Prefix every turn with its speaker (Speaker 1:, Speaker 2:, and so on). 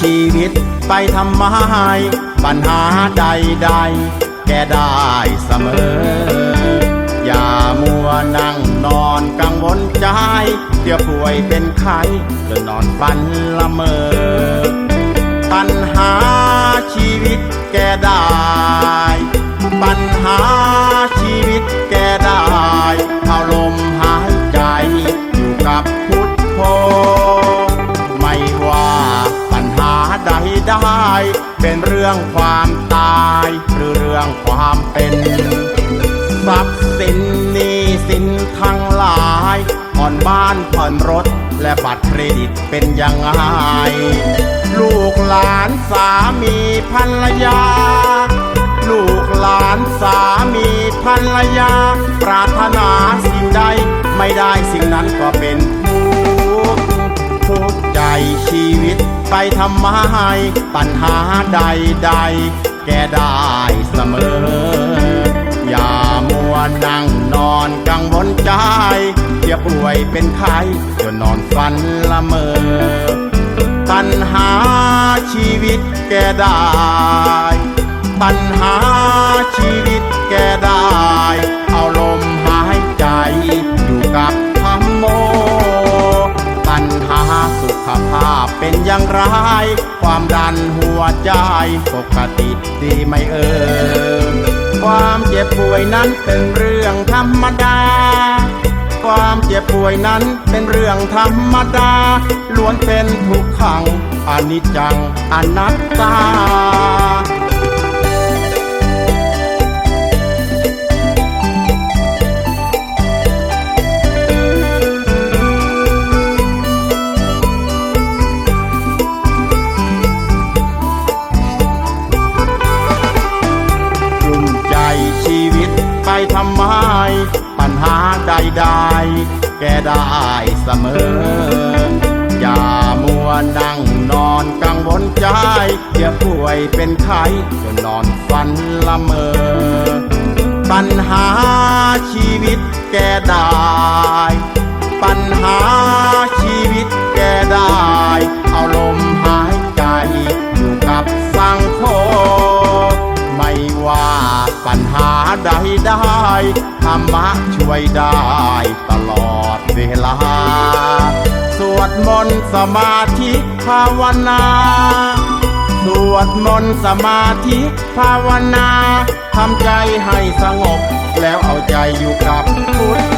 Speaker 1: ชีวิตไปทำไมปัญหาใดๆแก้ได้เสมอ อย่ามัวนั่งนอนกังวลใจเดี๋ยวป่วยเป็นไข้จนนอนฝันละเมอปัญหาชีวิตแก้ได้ เป็นเรื่องความตาย หรือเรื่องความเป็นทรัพย์สินนี้สินทั้งหลายผ่อนบ้านผ่อนรถ และบัตรเครดิตเป็นยังไงลูกหลานสามีภรรยา ลูกหลานสามีภรรยา ปรารถนาสิ่งใดไม่ได้สิ่งนั้นก็เป็นทุกข์ทุกข์ใจชีวิต ไปทำไมปัญหาใดๆแก้ได้เสมอ อย่ามัวนั่งนอนกังวลใจอย่าป่วยเป็นไข้จนนอนฝันละเมอปัญหาชีวิตแก้ได้ปัญหา สุขภาพเป็นอย่างไร ความดันหัวใจปกติดีไหมเอ่ยความเจ็บป่วยนั้นเป็นเรื่องธรรมดา ความเจ็บป่วยนั้นเป็นเรื่องธรรมดา ล้วนเป็นทุกขังอนิจจังอนัตตาำไม ปัญหาใดๆ แก้ได้เสมอ อย่ามัวนั่งนอนกังวลใจเจ็บป่วยเป็นไข้จนนอนฝันละเมอ ปัญหาชีวิตแก้ได้ ปัญหา ธรรมะช่วยได้ตลอดเวลา สวดมนต์สมาธิภาวนา สวดมนต์สมาธิภาวนา ทำใจให้สงบ แล้วเอาใจอยู่กับพุทธ